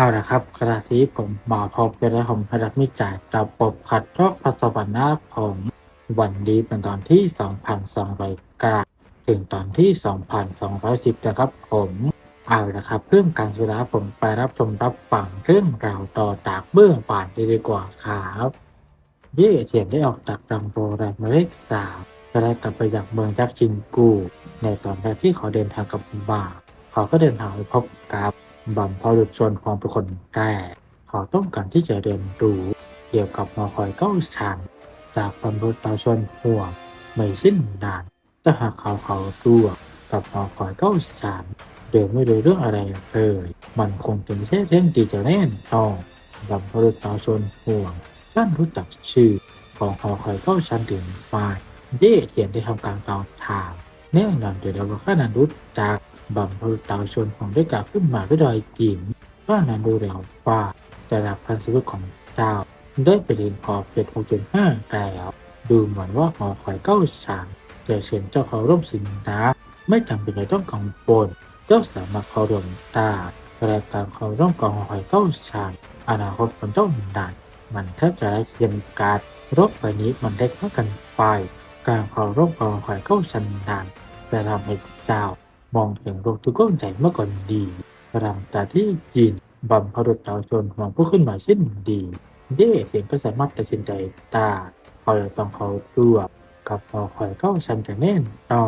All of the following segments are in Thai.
เอาละครับกระสีผมหมาพบกันแล้วผมระดับมิจ่ายระบบขัดลอกปัสสาวะหน้าผมวันนี้เป็นตอนที่ 2,209 ถึงตอนที่ 2,210 นะครับผมเอาละครับเพื่อการเวลาผมไปรับชมรับฟังเรื่องราวต่อจากเบื้องป่านดีกว่าครับเย่เทียนได้ออกจากรังโบแรมเลขสามจะได้กลับไปยังเมืองยักษ์ชินกู ในตอนแรกที่ขาเดินทางกับบาเขาก็เดินทางไปพบกับ บัมพอหลุดชนของเป็นคนแรกเขาต้องการที่จะเรียนรู้เกี่ยวกับมอคอยเก้าชันจากบรรพบุรุษชนห่วงไม่สิ้นดานถ้าหากเขาเขาตัวกับมอคอยเก้าชันโดยไม่รู้เรื่องอะไรเลยมันคงจะไม่ใช่เรื่องดีจะแน่นอนบัมพบุรุษชนห่วงท่านรู้จักชื่อของหอคอยเก้าชันถึงไปเย่เขียนได้ทำการตอบถามแน่นอนเดี๋ยวเราก็ขนาดรู้จัก บัมพลุตาวชนของได้กล่าวขึ้นมาด้วยรอยยิ้มว่านันดูแล้วว่าแต่ละพันสวุของเจ้าได้ไปเรียนขอบเจ็ดหกเจ็ดห้าแล้ว ดูเหมือนว่าหอคอยเก้าชานจะเชิญเจ้าเขาร่วมสินนะไม่จำเป็นต้องกังวลเจ้าสามารถเข้ารวมตาและการเขาร่วมกับหอคอยเก้าชานอนาคตมันต้องดันมันแทบจะไร้เทียมการรบใบนี้มันได้เท่ากันไป การเขาร่วมกับหอคอยเก้าชันนานจะทำให้เจ้า มองเห็นโลกทุกข์ก้มใจเมื่อก่อนดีหลังจากที่จีนบัมพรุษดาวชนของผู้ขึ้นมาเช่นดีเย่เสียงก็สามารถตัดสินใจตาคอยต้องเขาตัวกับพอคอยเข้าชันจะแน่นต่อ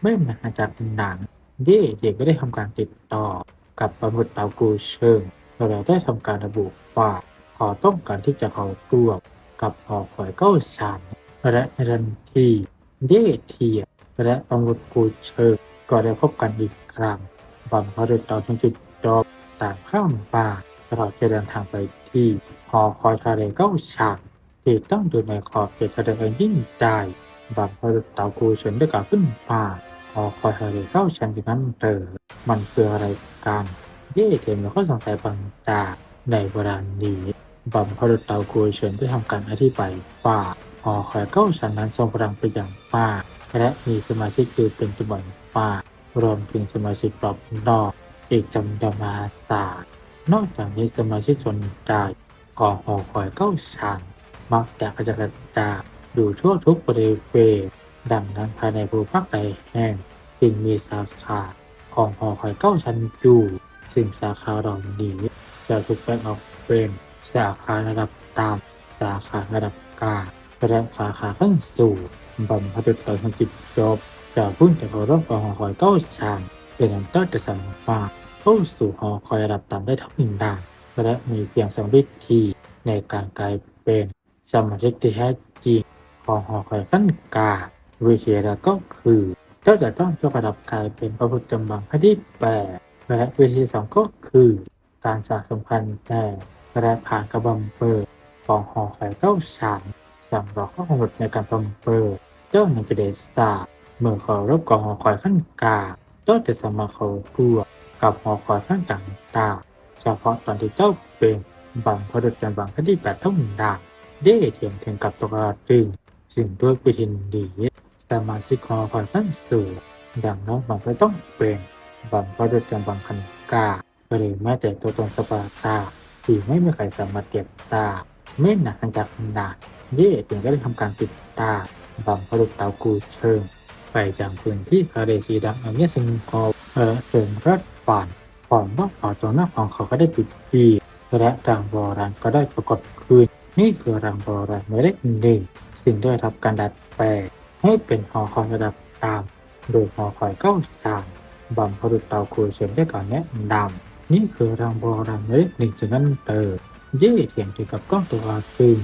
ไม่นาจากหนังเย่เด็กก็ได้ทำการติดต่อกับบัมพรุษดาวกูเชิงเราได้ทำการระบุว่าขอต้องการที่จะเขาตัวกับพอคอยเข้าชันและในทันทีเย่เทียและบัมพรุษกูเชิง ก็ได้พบกันอีกครั้งบัมพอดุดดาวทั้งจุดจอบต่างข้ามป่าเราจะเดินทางไปที่หอคอยทะเลเก้าฉากที่ต้องอยู่ในขอบเขตทะเลอันยิ่งใหญ่บัมพอดุดดาวกูเฉินได้กล่าวขึ้นป่าหอคอยทะเลเก้าชันที่นั้นเตอมันคืออะไรกันเย่เทมแล้วก็สงสัยบางตาในเวลานี้บัมพอดุดดาวกูเฉินได้ทำการอธิบายว่าหอคอยเก้าชันนั้นทรงพลังไปอย่างมากและมีสมาชิกคือเป็นจำนวน มารวมถึงสมาชิกรอบนอกอีกจำนวนมหาศาลนอกจากนี้สมาชิกส่วนใหญ่ของหอคอยเก้าชันมักจะกระจายกระจายอยู่ทั่วทุกบริเวณดังนั้นภายในภูมิภาคใดแห่งจึงมีสาขาของหอคอยเก้าชั้นอยู่ซึ่งสาขาเหล่านี้จะถูกแบ่งออกเป็นสาขาระดับต่ำสาขาระดับกลางและสาขาขั้นสูงบัมพดุตอนจิตจบ จากพึ่งจากหอรอบของหอคอยเก้าชานเป็นอันต้นจะสามาเข้าสู่หอคอยระดับต่ำได้ทั้งหนึ่งด่านและมีเพียงสองวิธีในการกลายเป็นสมาชิกที่แท้จริงของหอคอยขั้นกาวิธีแรกก็คือเจ้าจะต้องยกระดับกลายเป็นพระพุทธจำบังขั้นที่แปดและวิธีสองก็คือ การสะสมพันธ์แต่และผ่านกระบำเปิดของหอคอยเก้าชานสั่งรอข้อกำหนดในการบำเปิดเจ้าหนึ่งจะเดสตาร์ เมื่อเขารบกับหอคอยขั้นกลางเจ้าจะสมาเขาตัวกับหอคอยขั้นกลางตางเฉพาะตอนที่เจ้าเป็นบังพดุจกันบังขั้นที่แปดเท่านั้นได้เด้เทียมถึงกับตัวตึงสิ่งด้วยวิธีดีสมาชิกหอคอยขั้นสูงดังนั้นมันก็ต้องเป็นบังพดุจกันบังขั้นกลางหรือแม้แต่ตัวตนสปาตาที่ไม่มีใครสามารถเก็บตาไม่หนักจากหนาเย่ถึงก็ได้ทำการติดตาบังพดุจเตากูเชิง ไปจากพื้นที่ทะเลสีดำอันนี้ซึ่งพอเออถึงรัดป่านก่อนว่าป่าตัวหน้าของเขาก็ได้ปิดปีและรังโบราณก็ได้ปรากฏขึ้นนี่คือรังโบราณหมายเลขหนึ่งสิ่งได้รับการดัดแปลงให้เป็นหอคอยระดับตาม โดยหอคอยเก้าจานบัมพดุจเตาคูเชิญได้ก่อนแนะนำนี่คือรังโบราณหมายเลขหนึ่งจากนั้นเติมเย่เขียนเกี่ยวกับกล้องตัวตึง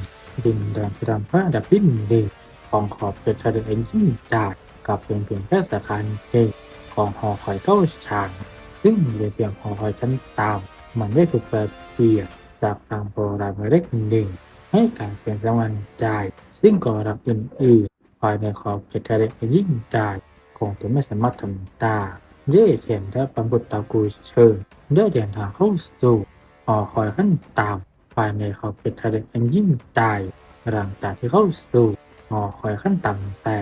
ดินแดนพิรามพระดับที่หนึ่งของขอบเป็นทะเลเอ็นยิ่งจาก กับเป็นเพียงแค่สาขาเองของหอคอยเก้าชานซึ่งเป็นเพียงหอคอยชั้นตาม มันได้ถูกแปลเปลี่ยนจากทางโบราณหมเลขหนึ่งให้กลายเป็นรางวัลจ่าย ซึ่งก่อรับอื่นๆภายในขอบเขตทะเลยิ่งจ่ายคงจะไม่สามารถทำได้เย่เขียนและบัมบุตตากูเชิงได้เดินทางเข้าสู่หอคอยขั้นตามภายในขอบเขตทะเลยิ่งจ่ายหลังจากที่เข้าสู่หอคอยขั้นต่ำแต่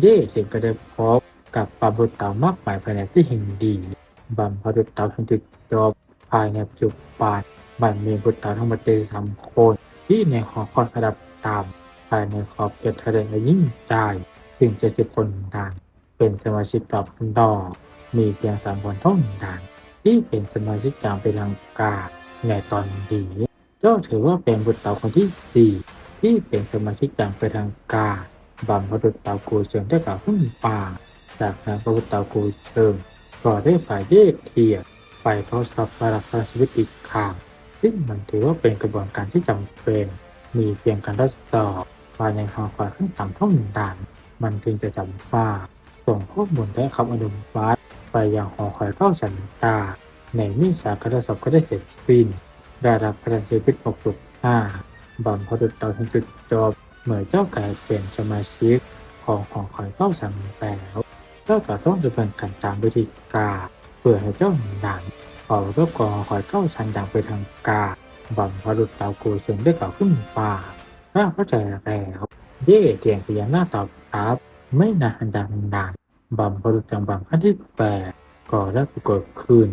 เย่ถึงก็ได้พบกับบัมบุตตามากมายภายในที่แห่งดีบัมพดุตตาทันติดจบภายในปัจจุบันมันมีบุตรทั้งหมดเจ็ดสามคนที่ในหอคอยระดับต่ำภายในขอบเขตทะเลและยิ่งใหญ่ซึ่งเจ็ดสิบคนนั้นเป็นสมาชิกรับดอกมีเพียงสามคนเท่านั้นที่เป็นสมาชิกจางเป็นทางกาในตอนนี้ก็ถือว่าเป็นบุตรเต่าคนที่สี่ที่เป็นสมาชิกจางเป็นทางกา รบำพบุตรเต่ากูเชิงได้กล่าวขึ้นป่า จากนั้นพระพุทธเต่ากูเชิงก็ได้ฝ่ายเยกเทียบไปทดสอบประลักชีวิตอีกครั้งซึ่งมันถือว่าเป็นกระบวนการที่จำเป็น มีเพียงการทดสอบภายในหอคอยขั้นต่ำเท่านั้นมันจึงจะจำว่าส่งข้อมูลและคำอนุมัติไปยังหอคอยเข้าฉันตา ในมิชาการทดสอบก็ได้เสร็จสิ้นได้รับคะแนนชีวิต6.5บำพดุดเตาถึงจุดจบ เมื่อเจ้ากลายเป็นสมาชิกของหอคอยเข้าฉันแล้ว เจ้าก็ต้องดำเนินการตามวิธีการเพื่อให้เจ้าหนังขอรบกองคอยเข้าชันดังไปทางกาบัมพรุษดาวกูเชิงได้กล่าวขึ้นป่าถ้าเข้าใจแล้วเย่เตียงพยาหน้าตอบรับ ไม่นานดังนานบัมพรุษจังบังขั้นที่แปดก็ได้ปรากฏขึ้น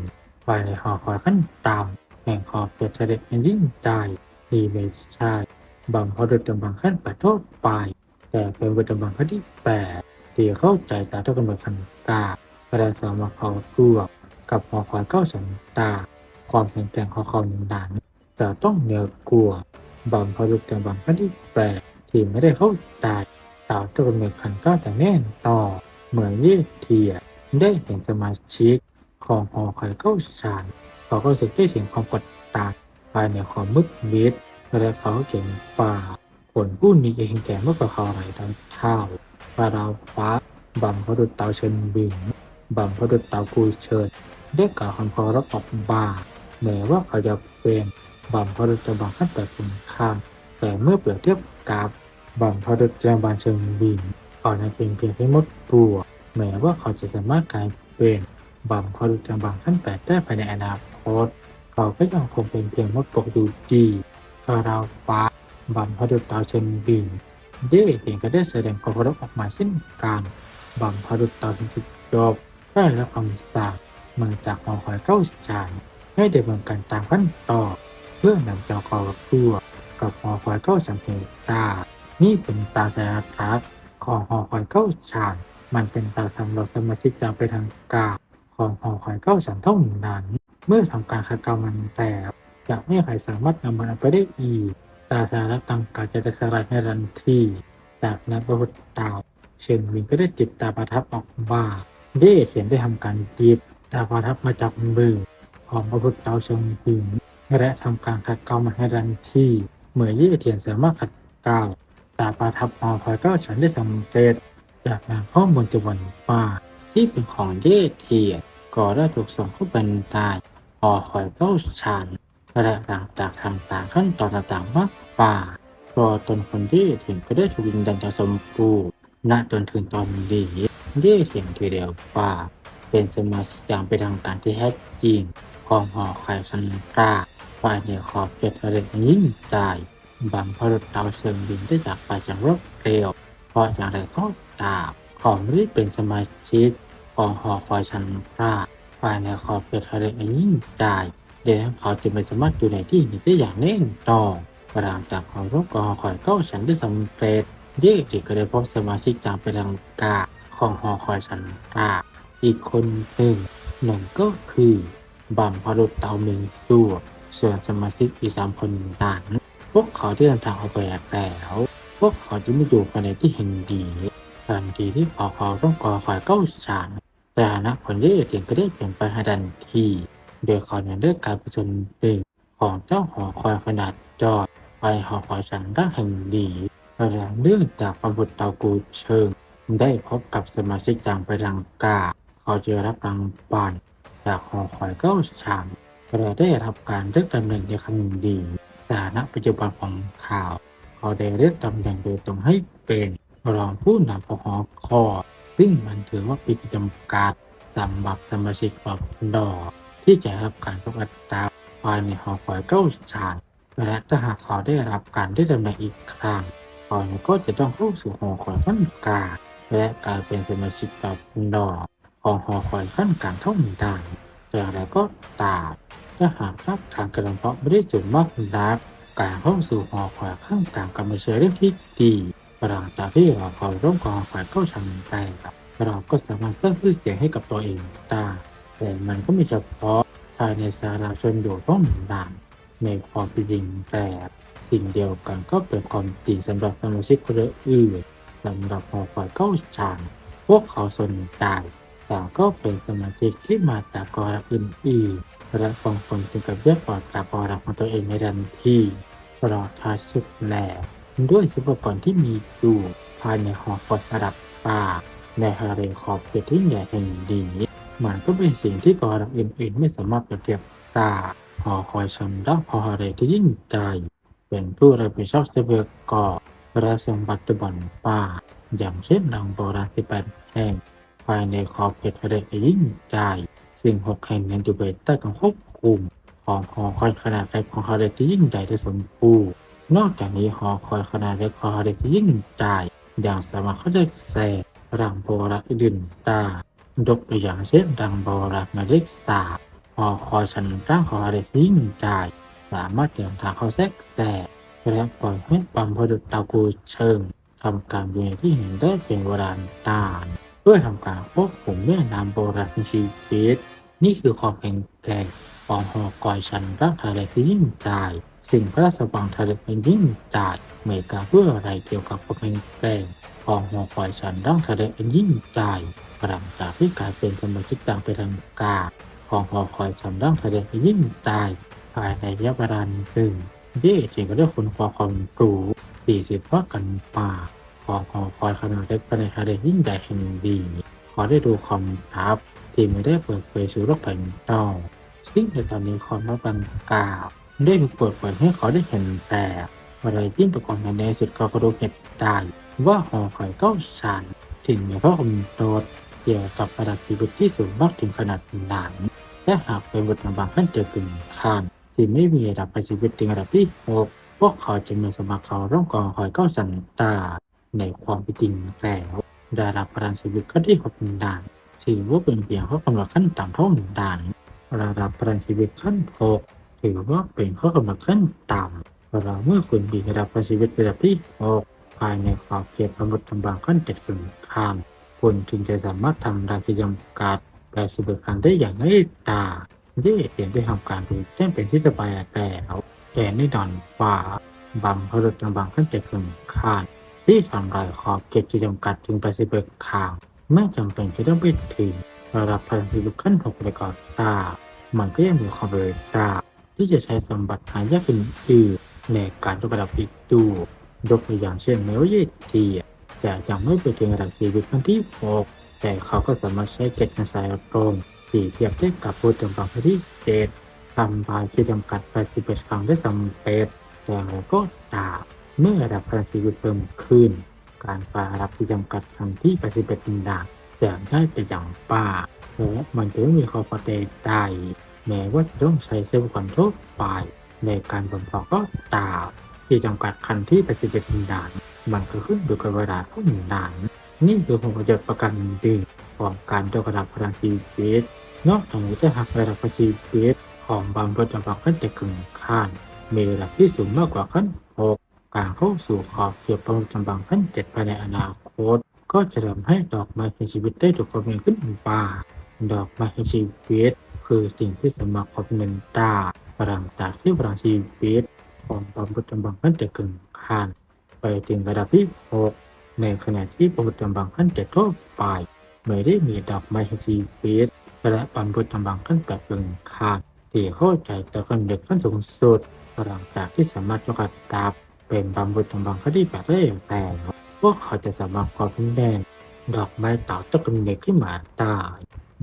ภายในหอคอยขั้นต่ำแห่งขอบเขตทะเลยิ่งใหญ่ที่ไม่ใช่ บัมพรุษจังบังขั้นแปดทั่วไปแต่เป็นบุตรบังขั้นที่แปดที่เข้าใจตาเท่ากันเมือนกันกาประดาสามาเขาร่วกับหอคอยเก้าสันตา ความแข็งแกร่งของเขาดันจะต้องเหนือกลัวบำพลุกแต่บางขั้นที่แปดที่ไม่ได้เข้าใจสาวตัวเมือขันก็จะแน่นต่อเหมือนยี่เทียได้เห็นสมาชิกของหอคอยเก้าชันเขาก็รู้สึกได้ถึงความกดดันภายในความมืดมิด และเขาเก่งป่าผลผู้นี้เองแก่เมื่อกว่าเขาไหลายทั้งเท่าปลาดาฟ้าบำพดุดเตาเชิญบินบัมพดุษเตากูเชิญได้กล่าวคำเคารพออกบาแม้ว่าเขาจะเป็นบัมพดุษจะบังขั้นแต่คุณค่าแต่เมื่อเปรียบเทียบกับบัมพดุษจะบานเชิงบินก่อนนั้นเป็นเพียงแค่มดตัวแม้ว่าเขาจะสามารถกลายเป็นบัมพดุษจะบังขั้นแปดได้ภายในอนาคตเขาก็ยังคงเป็นเพียงมดปกดู ดีก็เราฟ้าบัมพดุษเตาเชิงบินได้เองก็ได้แสดงความเคารพออกมาเช่นกันบัมพดุษเตาถึงจุดจบได้รับคำสั่งมาจากหอคอยเก้าชานให้ดำเนินการตามขั้นตอนเพื่อนำเจ้าคอตัวกับหอคอยเก้าชานเพตา นี่เป็นตาแต่ทักของหอคอยเก้าชานมันเป็นตาสำหรับสมาชิกจำไปทางกาของหอคอยเก้าชานเท่านั้นเมื่อทำการคัดกรองมันแล้ว จะไม่มีใครสามารถนำมันไปได้อีกตาสารตังกาจะได้สลายในทันทีจากนั้นพระพุทธเจ้าเชิงวิงก็ได้จิตตาประทับออกมาเย่เขียนได้ทำการจีบตาประทับมาจากมือของพระพุทธเจ้าทรงพิงและทำการขัดเกลามาให้รันที่เมื่อเย่เทียนสามารถขัดเกลาตาประทับหอคอยก้าฉันได้สำเร็จจากนั้นข้อมูลจำนวนมาที่เป็นของเย่เทียนก็ได้ถูกส่งเข้าไปในใตายหอคอยเก้าฉัน และหลังจากทำตามขั้นตอนต่างๆมากป่าตัวตนคนเย่เทียนก็ได้ถูกยิงดังจะสมบูรณ์ณจนถึงตอนนี้เย่เถียงทีเดียวว่า เป็นสมาชิกอย่างเป็นทางการที่แท้จริงของหอคอยซันตราฝ่ายในขอบเขตทะเลยิ่งใหญ่บางพลุดาวเชิงบินได้จากไปอย่างรวดเร็วเพราะอย่างไรก็ตามขอไม่ได้เป็นสมาชิกของหอคอยซันตราฝ่ายในขอบเขตทะเลยิ่งใหญ่ เดนเขาจะไม่สามารถอยู่ในที่นี้ได้อย่างแน่นอนกระดามจากของรบกอคอยเข้าฉันได้สำเร็จเด็กเด็กก็ได้พบสมาชิกจางเป็นทางกาของหอคอยชันกาอีกคนหนึ่งหนึ่งก็คือบัมพรุษเตาเมงซัวส่วนสมาชิกอีกสามคนนั้นพวกเขาที่เดินทางออกไปแล้วพวกเขาจะไม่อยู่ภายในที่แห่งดีทันทีที่พอเขาต้องก่อไฟเก้าชานแต่ฐานะผลเย่เตียงก็ได้เปลี่ยนไปทันที โดยเขาเนี่ยเลือกการประชนหนึ่งของเจ้าหอคอยขนาดจอดไปหอคอยชันด้านแห่งดีและเนื่องจากพระบุตรตากูเชิง ได้พบกับสมาชิกจางไปรังกาเขาจะรับรางวัลจากหอคอยเก้าชามและได้รับการเลือกตำแหน่งในครั้งดีสถานะปัจจุบันของข่าวเขาได้เลือกตำแหน่งโดยตรงให้เป็นรองผู้นำของหอคอยซึ่งมันถือว่าเป็นจำกัดสำหรับสมาชิกปอบดอก ที่จะรับการประกาศตามภายในหอคอยเก้าชามและถ้าหากเขาได้รับการได้ดำเนินอีกครั้งก่อนก็จะต้องเข้าสู่หอคอยขั้นกลางและกลายเป็นสมาชิกตอบดอกของหอคอยขั้นกลางเท่านั้นแต่อะไรก็ตามถ้าหากรับทางกระเพาะไม่ได้สูงมากนักการเข้าสู่หอคอยข้างกลางก็ไม่ใช่เรื่องที่ดีหลังจากที่เราคอยร่วมกอคอยเข้าชังแรกเราก็สามารถสร้างชื่อเสียงให้กับตัวเองได้ แต่มันก็ไม่เฉพาะภายในสาราชนอยู่ต้องด่านในความจริงแต่สิ่งเดียวกันก็เป็นความจริงสำหรับสมาชิกคนอื่นสำหรับหอคอยเข้าชังพวกเขาสนใจแต่ก็เป็นสมาชิกที่มาจากกองทัพอื่นๆและบางคนจึงกับเรียกปอดจากกองทัพของตัวเองในทันทีตลอดท้ายสุดแล้วด้วยทรัพยากรที่มีอยู่ภายในหอคอยระดับป่าในฮาเรขอบเขตที่ใหญ่แห่งนี้ มันก็เป็นสิ่งที่กองทัพอื่นๆ ไม่สามารถเปรียบเทียบได้หอคอยชำระหอฮาเรที่ยิ่งใหญ่เป็นผู้รับผิดชอบทรัพยากรและสมบัติบนป่า อย่างเช่นดังโบราณที่แปดแห่งภายในขอบเขตฮาเรที่ยิ่งใหญ่ซึ่งหกแห่งนั้นอยู่ภายใต้การควบคุมของหอคอยขนาดเล็กของฮาเรที่ยิ่งใหญ่ที่สมบูรณ์นอกจากนี้หอคอยขนาดเล็กของฮาเรที่ยิ่งใหญ่ยังสามารถเข้าใจแทรกรังโบราณอื่นๆได้ ยกตัวอย่างเช่นรังโบราณหมายเลขสามหอคอยชันร่างของอะไรยิ่งใหญ่สามารถเดินทางเข้าแทรกแซงและปล่อยให้ปั๊มผลิตตากูเชิงทำการเวียนที่เห็นได้เป็นโบราณตาลเพื่อทำการควบคุมแม่น้ำโบราณชีวิตนี่คือความแข็งแกร่งของหอคอยชันร่างทะเลที่ยิ่งใหญ่สิ่งพระราชวังทะเลเป็นยิ่งใหญ่อเมกาเพื่ออะไรเกี่ยวกับความแข็งแกร่งของหอคอยชันร่างทะเลอันยิ่งให ญ่หลังจากที่กลายเป็นสมาชิกต่างเป็นทางกาของหอคอยชันร่างทะเลอันยิ่งใหญ่ภายในระยะเวลาหนึ่งที่จึงก็ได้คนความความรู้สี่สิบว่ากันป่าของหอคอยขนาดเล็กภายในทะเลยิ่งใหญ่แห่งดีขอได้ดูคำทับที่ไม่ได้เปิดเผยสู่โลกภายนอกซึ่งในตอนนี้ความลับดังกล่าวได้ถูกเปิดเผยให้เขาได้เห็นแต่อะไรที่งประกอบในสุดเขาก็รู้เหตุได้ว่าหอคอยเก้าชั้นถึงมีพระกำหนด เกี่ยวกับระดับชีวิตที่สูงมากถึงขนาดหนั้นและหากเป็นบทบางขั้นเจอกึ่งขั้นที่ไม่มีระดับชีวิตถึงระดับที่หกพวกเขาจะมีสมัครเขาร่องกองคอยก้าชั้นตาในความเป็นจริงแล้วระดับประชีวิตก็ที่หกด่านถือว่าเป็นเพียงข้อกำหนดขั้นต่ำเท่าด่านระดับประชีวิตขั้นหกถือว่าเป็นข้อกำหนดขั้นต่ำเราเมื่อคุณมีระดับประชีวิตระดับที่หกภายในขอบเขตประมุตตำบางขั้นเจ็ดถึงข้าม คุณจึงจะสามารถทำราศีจำกัดแปดสิบครั้งได้อย่างง่ายตาได้เปลี่ยนได้ทำการดูแจ้งเป็นที่สบายแล้วแต่ในดอนป่าบางประมุตตำบางขั้นเจ็ดถึงขามที่ทำลายขอบเขตที่จำกัดถึงแปดสิบครั้งไม่จำเป็นจะต้องไปถึงระดับพันธุขั้นหกไปก่อนตามันก็ยังมีความเป็นไปได้ที่จะใช้สมบัติหายากอื่นๆในการยกระดับอีกดูยกตัวอย่างเช่นแม้ว่าเยที แต่ยังไม่ไปถึงระดับชีวิตขั้นที่ 6 แต่เขาก็สามารถใช้เกตในสายตรงที่เทียบได้กับผู้จำกัดที่ 7ทำลายที่จำกัด81ครั้งได้สำเร็จแต่ก็ตามเมื่อระดับการชีวิตเพิ่มขึ้น การฝ่าระดับที่จำกัดครั้งที่81เป็นด่านจะได้ไปอย่างป่าและมันจะไม่มีข้อปฏิเสธใดแม้ว่าจะต้องใช้เซลล์ความทั่วไปในการบ่มเพาะก็ตามที่จำกัดคันที่ไปสิบเอ็ดด่าน มันก็ขึ้นอยู่กับเวลาเท่านั้นนี่คือผลประประกันดึงของการยกระดับพลังชีวิตนอกจากนี้จะหักระดับชีวิตของบางรถบางขั้นจะกึ่งขั้นมีระดับที่สูงมากกว่าขั้นหกการเข้าสู่ขอบเขตประจำบางขั้นเจ็ดภายในอนาคต ก็จะทำให้ดอกไม้ในชีวิตได้ถูกกำเนิดขึ้นมาดอกไม้ในชีวิต คือสิ่งที่สมัครความเป็นตาหลังจากที่พลังชีวิตของพระพุทบังขั้นจะกึ่งขั้น ถึงระดับที่ 6 ในขณะที่พระพุทธบังขั้นจะทั่วไป ไม่ได้มีดอกไม้แห่งชีวิตและปันพุทธบังขั้นแปดกึ่งขั้นที่เข้าใจแต่ขั้นเด็กขั้นสูงสุดหลังจากที่สามารถยกระดับเป็นบัมพุทธบังขั้นที่แปดได้อย่างแต่พวกเขาจะสามารถความแดงดอกไม้เต่าตะกำเนิดขึ้นมาได้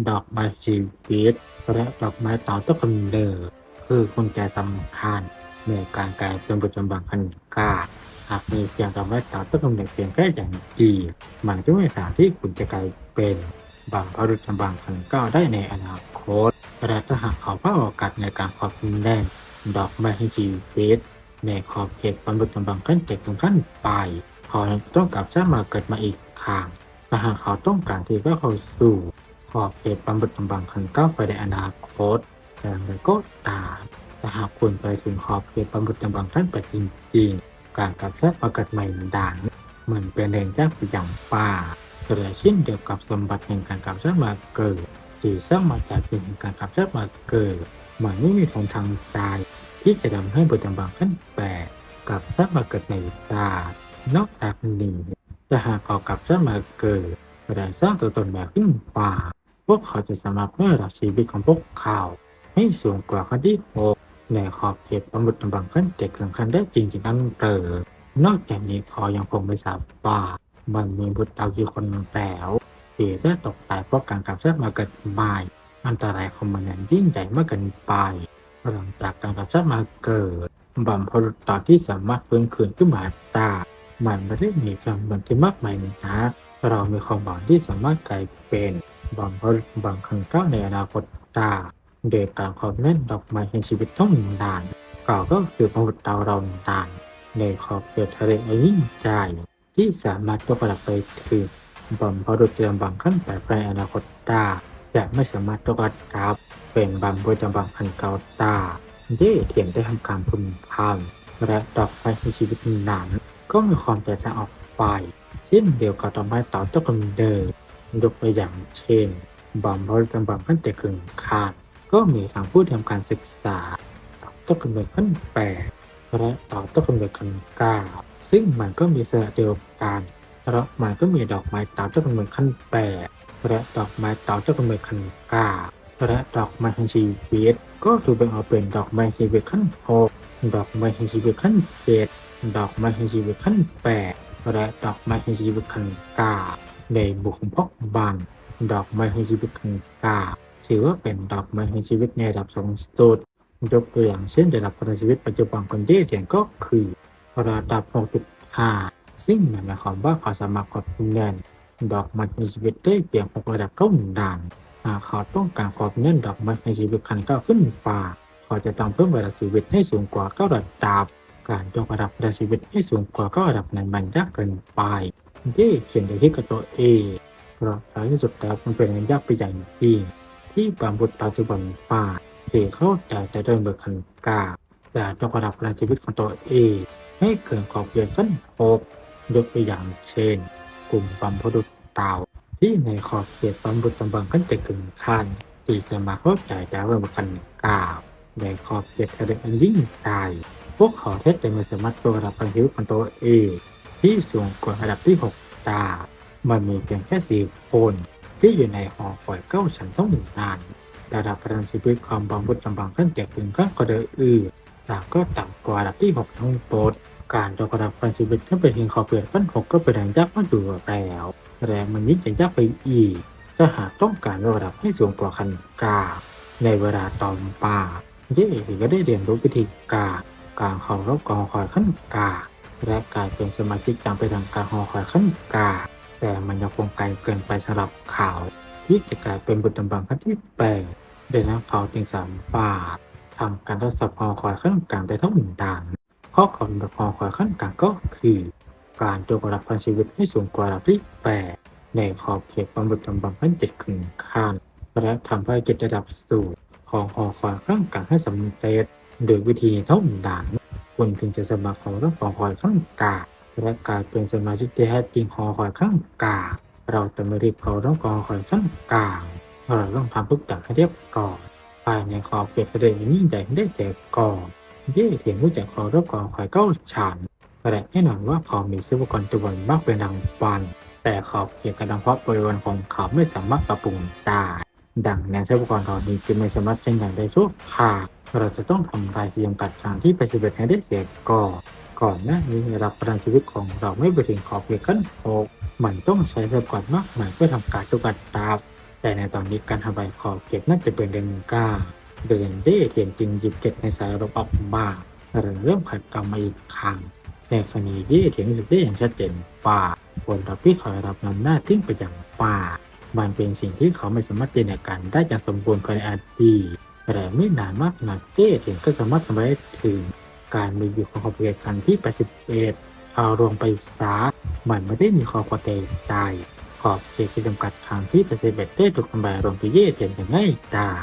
ดอกไม้ชีวิตและดอกไม้เต่าตะกำเนิดคือกุญแจสำคัญในการกลายเป็นประจำบางคันกา หากมีเพียงดอกไม้เต่าตะกำเนิดเพียงแค่อย่างดี มันก็ไม่สามารถที่คุณจะกลายเป็นบางพรุษบางคันก้าได้ในอนาคตและถ้าหากเขาพิ่มโอกาสในการขอบคุณแดงดอกไม้ให้ชีวิตในขอบเขตบรรลุบางขั้นเจ็ดถึงขั้นไปเขาต้องกลับชาติมาเกิดมาอีกครั้งแต่หากเขาต้องการที่จะเข้าสู่ขอบเขตบำบัดบางคันก้าวไปในอนาคตอย่างไรก็ตามแต่หากคุณไปถึงขอบเขตบำรุงบางขั้นไปจริงๆ การกับแทกประกาศใหม่ด่านเหมือนเป็นแรงจางไปอย่างป่าแต่เช่นเดียวกับสมบัติแห่งการกลับแทรกมาเกิดที่สร้างมาจากเป็นแห่งการกลับแทรกมาเกิดเหมือนไม่มีทางทางตายที่จะทำให้บทบางขั้นแปลกกลับแทรกมาเกิดในตานอกจากนี้แต่หากเขากลับแทรกมาเกิดและสร้างตัวตนแบบขึ้นป่า พวกเขาจะสามารถเพื่อรับชีวิตของพวกเขาให้สูงกว่าขั้นที่หก ในขอบเขตบำรุงบางขั้นเด็กถึงขั้นได้จริงๆนั่นเตินอกจากนี้เขายังคงไม่ทราบว่ามันมีบุตรดาวกี่คนแล้วที่ได้ตกตายเพราะการกลับแทรกมาเกิดใหม่อันตรายของมันนั้นยิ่งใหญ่มากเกินไปหลังจากการกลับแทรกมาเกิดบัมพบุต่อที่สามารถฟื้นคืนขึ้นมาได้มันไม่ได้มีจำนวนที่มากมายนะเรามีความหวังที่สามารถกลายเป็นบางคนบางครั้งก้าวในอนาคตได้ โดยการขอบเล่นดอกไม้แห่งชีวิตต้องนานกล่าวก็คือพระพุทธเราเรานานในขอบเขตทะเลอันยิ่งใหญ่ที่สามารถยกระดับไปถึงบำพบุรุษเตรียมบางขั้นแต่ในอนาคตได้จะไม่สามารถยกระดับเป็นบำบุรุษบางขั้นเก่าตาเย่เทียนได้ทำการพึมพำและดอกไม้แห่งชีวิตนั้นก็มีความแตกต่างออกไปเช่นเดียวกับดอกไม้ต่อเจ้าคนเดิมยกตัวอย่างเช่นบอมบอลกำบังขั้นแต่กึ่งขาด ก็มีทางผู้ทำการศึกษาต่อต้นกำเนิดขั้นแปดและต่อต้นกำเนิดขั้นเก้าซึ่งมันก็มีสระเดียวกันแล้วมันก็มีดอกไม้ต่อต้นกำเนิดขั้นแปดและดอกไม้ต่อต้นกำเนิดขั้นเก้าและดอกไม้แห่งชีวิตก็ถูกแบ่งออกเป็นดอกไม้แห่งชีวิตขั้นหกดอกไม้แห่งชีวิตขั้นเจ็ดดอกไม้แห่งชีวิตขั้นแปดและดอกไม้แห่งชีวิตขั้นเก้าในบุคคลพกบานดอกไม้ให้ชีวิตของกา ถือว่าเป็นดอกไม้ให้ชีวิตในระดับสูงสุดยกตัวอย่างเช่นระดับพลังชีวิตปัจจุบันคนที่เถียงก็คือระดับ 6.5 ซึ่งหมายความว่าเขาสามารถกดแน่นดอกไม้ให้ชีวิตได้เพียง6ระดับเท่านั้นหากเขาต้องการขอบแน่นดอกไม้ให้ชีวิตคันก้าขึ้นป่าเขาจะต้องเพิ่มระดับชีวิตให้สูงกว่า9ระดับ การยกระดับระดับชีวิตให้สูงกว่า9ระดับนั้นมันยากเกินไปที่เขียนโดยที่กับตัวเองเพราะท้ายที่สุดแล้วมันเป็นเรื่องยากไปอย่างยิ่ง ที่บางบทปัจจุบันป่าที่เขาจแต่เดินเบิกขันกาแต่ยกระดับการชีวิตของตัวเอง ให้เกิดขอบเขตขั้นหกยกตัวอย่างเช่น กลุ่มบัมพดุษเต่า ที่ในขอบเขตบัมบุตบังขั้นแต่กึ่งคันที่จะมาเข้าใจแต่เรื่องขันกาในขอบเขตทะเลอันยิ่งใหญ่พวกเขาแทบจะไม่สามารถยกระดับการชีวิตของตัวเองที่สูงกว่าระดับที่ 6 ตา มันมีเพียงแค่สี่คน ที่อยู่ในหอคอยเก้าชั้นต้องหนึ่งนานระดับพลังชีวิตความบางบุตรบางขั้นจากถึงขั้นกระเดอื่นต่ก็ต่ำกว่าระดับที่6ทั้งหมดการยกระดับพลังชีวิตขึ้นไปถึงขอบเขตขั้น6ก็เป็นแรงยากมากอยู่แล้วแต่มันยิ่งจะยากไปอีก ถ้าหากต้องการยกระดับให้สูงกว่าคันกาในเวลาตอนป่าเย่ก็ได้เรียนรู้วิธีการการเคารพกองคอยขั้นกาและกลายเป็นสมาชิกจำไปทางการหอคอยขั้นกา แต่มันยังคงไกลเกินไปสำหรับข่าว ที่จะกลายเป็นบทบังขั้นที่แปดโดยนักเขาจึงสามป่าทำการทดสอบหอคอยขั้นกลางได้ทั้งหนึ่งด่านข้อของหอคอยขั้นกลางก็คือ การยกระดับพลังชีวิตให้สูงกว่าระดับที่แปดในขอบเขตความบทบังขั้นเจ็ดขึงขั้นและทำให้เจ็ดระดับสูงของหอคอยขั้นกลางให้สำเร็จโดยวิธีเท่าด่านคุณถึงจะสมัครของต้องหอคอยขั้นกลาง และกายเป็นสมาชิกที่แท้จริงหอคอยขั้นกลางเราจะไม่รีบเขาต้องกองคอยขั้นกลางเราต้องทำทุกอย่างให้เรียบร้อยภายในขอบเขตประเด็นยิ่งใหญ่ได้แจกก่อนเย่เถียงรู้จักขอรับกองคอยเก้าฉันและแน่นอนว่าเขามีทรัพยากรตัวมากเป็นดังปัน แต่ขอบเขตกระดังเพราะบริเวณของเขาไม่สามารถปรับปรุงได้ดังนั้นทรัพยากรเหล่านี้จึงไม่สามารถใช้งานได้ชั่วคราวเราจะต้องทำลายที่จำกัดทางที่ไปสิบเอ็ดให้ได้เสียก่อน ก่อนน้านี้ระดับประกันชีวิตของเราไม่ไปถึงขอบเขตขั้นหกมันต้องใช้ทรัพยากรมากมายเพื่อทำการตุกัดตาบแต่ในตอนนี้การทำลายขอบเขตน่าจะเป็นเดือนกล้าเดือนเด้เทียนจริงหยิบเก็บในสายรบออกมาหรือเริ่มขัดกรรมมาอีกครั้งในคณีเย่เทียนรู้สึกได้อย่างชัดเจนว่าผลลัพธ์ที่เขาได้รับนำหน้าทิ้งไปอย่างป่ามันเป็นสิ่งที่เขาไม่สามารถจินตนาการได้อย่างสมบูรณ์ภายในอดีตแต่ไม่นานมากนักเจ้เถึงก็สามารถทำได้ถึง การมีอยู่ของขอบเขตกันที่ 81เอารวมไปซามันไม่ได้มีขอบเขตใดขอบเขตที่จำกัดทางที่ 81 ได้ถูกทำลายรวมไปเย่เทียนอย่างง่ายดาย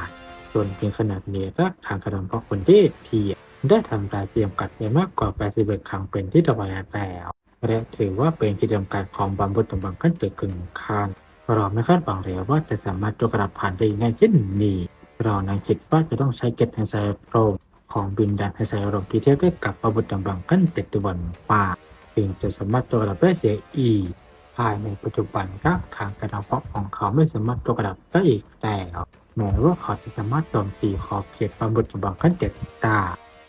จนถึงขนาดนี้รักทางกระดำเพราะคนที่เทียได้ทำลายเทียมกัดไปมากกว่า 81 ครั้งเป็นที่ระบายแล้วและถือว่าเป็นกิจกรรมการของบำบุตบังขั้นเกิดขึ้นคานเราไม่คาดหวังเลยว่าจะสามารถจกระดับผ่านได้ง่ายเช่นนี้ เราในคิดว่าจะต้องใช้เกตแห่งไซโร ของบินดันไฮไซโรมที่เทียบได้กับบำบุตบังขั้นเจ็ดตะวันป่าจึงจะสามารถโจกระดับได้เสียอีกภายในปัจจุบันรากทางกระเพาะของเขาไม่สามารถโจกระดับได้อีกแล้วแม้ว่าเขาจะสามารถโจมตีขอบเขตบำบุตบังขั้นเจ็ดได้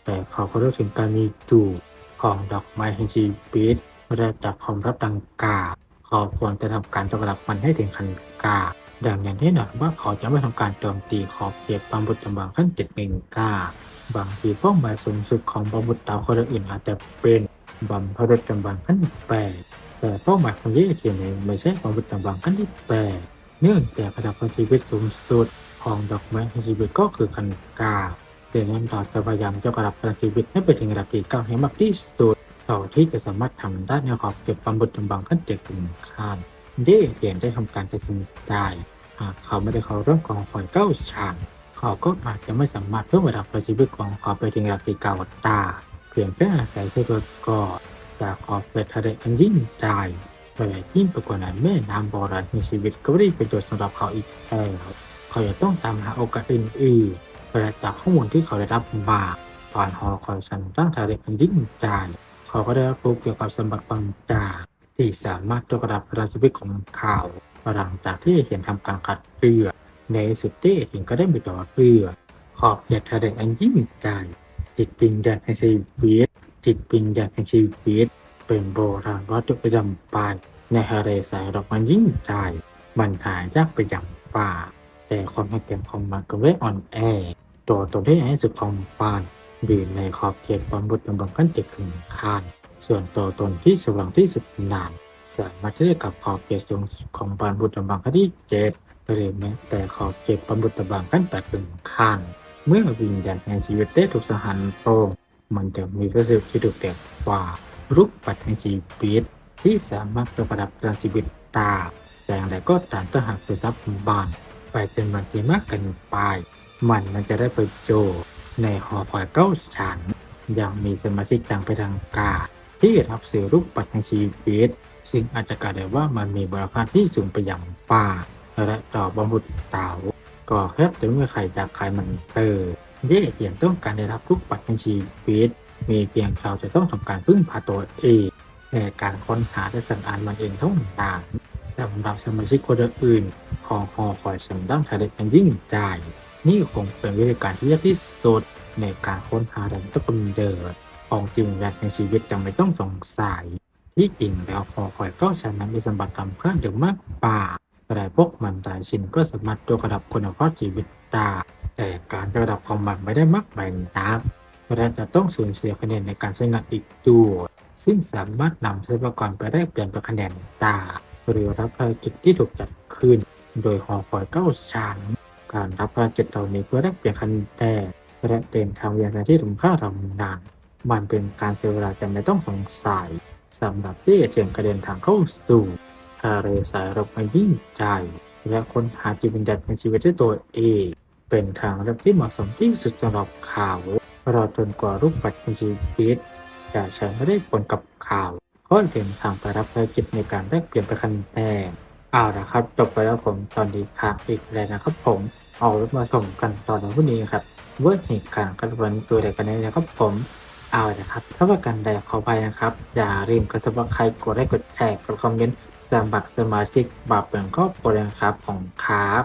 แต่เขาก็รู้ถึงการมีจูของดอกไม้แห่งชีวิตและจากความรับดังกาเขาควรจะทำการโจกระดับมันให้ถึงขั้นกา ดังนั้นแน่หนอนว่าเขาจะไม่ทำการโจมตีขอบเขตบำบุตรบังขั้นเจ็ดเองกาบางทีเป้าหมายสูงสุดของบำบุตรดาวคนอื่นอาจจะเป็นบำพรุตบังขั้นแปดแต่เป้าหมายของยี่เขียนเองไม่ใช่ความบุตรจำบังขั้นที่แปดเนื่องจากระดับของชีวิตสูงสุดของดอกไม้ในชีวิตก็คือคันกาเดังนั้นเราจะพยายามจะกระดับพลังชีวิตให้ไปถึงระดับที่เก้าให้มากที่สุดเท่าที่จะสามารถทำได้ในขอบเขตความบุตรจำบังขั้นเจ็ดถึงขั้น เย่เขียนได้ทำการตัดสินได้ หากเขาไม่ได้เข้าเรื่องของฝ่ายเก้าชานเขาก็อาจจะไม่สามารถเพิ่มระดับพลังชีวิของเขาไปถึงระดับที่เก้าได้เพียงแค่อาศัยเสื้อก่อจากขอบเขตทะเลอันยิ่งใหญ่แต่ยิ่งไปกว่านั้นแม่น้ำโบราณในชีวิตก็ไม่ได้เป็นประโยชน์สำหรับเขาอีกแล้วเขาจะต้องตามหาโอกาสอื่นๆและจากข้อมูลที่เขาได้รับมาตอนฮอคอยชันตั้งทะเลอันยิ่งใหญ่เขาก็ได้รับรู้เกี่ยวกับสมบัติบางอย่าง ที่สามารถยกระดับพลังชีวิตของเขาหลังจากที่เห็นทำการขัดเรือ ในสุดที่เห็นก็ได้มีต่อเรือ ขอบเขตทะเลอันยิ่งใหญ่ติดปิงแดนในชีวิตจิตวิญญาณแห่งชีวิตเป็นโบราณวัตถุประจำปานในทะเลสายดอกมันยิ่งใหญ่มันหายากไปอย่างป่า แต่ความแข็งของมันก็ไม่อ่อนแอตัวตนที่ใหญ่ที่สุดของปานอยู่ในขอบเขตความบุตรบังคันเจ็ดขึงคาน ส่วนตัวตนที่สว่างที่สุดนานสามารถเที่จะกับขอบเขตสูงของปานบุตรบังคันที่เจ็ดหรือแม้แต่ขอบเขตความบุตรบังคันแปดขึงคานเมื่อวิญญาณแห่งชีวิตได้ถูกสหันโปรงมันจะมีประสิทธิที่ดุเด็ดกว่ารูปปัดแห่งชีวิตที่สามารถประดับพลังชีวิตตาแต่อย่างไรก็ตามถ้าหากไปซับบานไปเป็นบางทีมากเกินไป มันมันจะได้ปรโยชน์ในหอคอยเก้าชั้นยังมีสมาชิกต่างไปทางกา ที่รับสื่อรูปปัดแห่งชีวิตซึ่งอาจจะกล่ายเป็นว่ามันมีบราคาที่สูงไปอย่างป่าและต่อบำรุดเต่าก็แค่ถึงเมื่อใครจากใครมันเตอร์เย่เหียนต้องการได้รับลูกปัดในชีวิตมีเพียงเขาจะต้องทำการพึ่งพาตัวเองในการค้นหาและสังอานมันเองเท่านั้นสำหรับสมาชิกคนอื่น ของหอคอยสันดั้งทะเลเป็นยิ่งใหญ่นี่คงเป็นวิธีการที่ยากที่สุดในการค้นหาแรงตะกุนเดิน ของจริงแวดในชีวิตจะไม่ต้องสงสัย ที่จริงแล้วหอคอยก็ชนะมีสมบัติทำเครื่องอยู่มากป่าแต่พวกมันหลายชิ้นก็สามารถยกระดับคุณภาพชีวิตได้แต่การระดับของมันไม่ได้มักแบ่งนับและจะต้องสูญเสียคะแนนในการใช้งานอีกด้วยซึ่งสามารถนำทรัพยากรไปแลกเปลี่ยนเป็นคะแนนตาหรือรับภารกิจที่ถูกจัดขึ้น โดยหอคอยเก้าชั้นการรับภารกิจเหล่านี้เพื่อแลกเปลี่ยนคะแนนและเป็นทางเรียนที่ถูกค่าทำนาน มันเป็นการเสียเวลาจำไม่ต้องสงสัยสำหรับที่เฉียงกระเด็นทางเข้าสู่ทะเลสายรบมายิ่งใจ และค้นหาจิตวิญญาณในชีวิตด้วยตัวเอง เป็นทางเลือกที่เหมาะสมที่สุดสำหรับข่าวรอจนกว่ารูปบัตรในชีวิตจะใช้ไม่ได้ผลกับข่าวก็เป็นทางไปรับภารกิจในการแลกเปลี่ยนไปคะแนนเอาละครับ จบไปแล้วผมตอนนี้ครับอีกแล้วนะครับผม เอารถมาชมกันตอนในวันนี้ครับว่าเหตุการณ์กันวันตัวใดกันแน่นะครับผม เอาละครับ ถ้าว่ากันใดขอไปนะครับ อย่าลืมกดสับสไครต์กดไลค์กดแชร์กดคอมเมนต์สมัครสมาชิกบับเบิงครอบครัวนะครับของครับ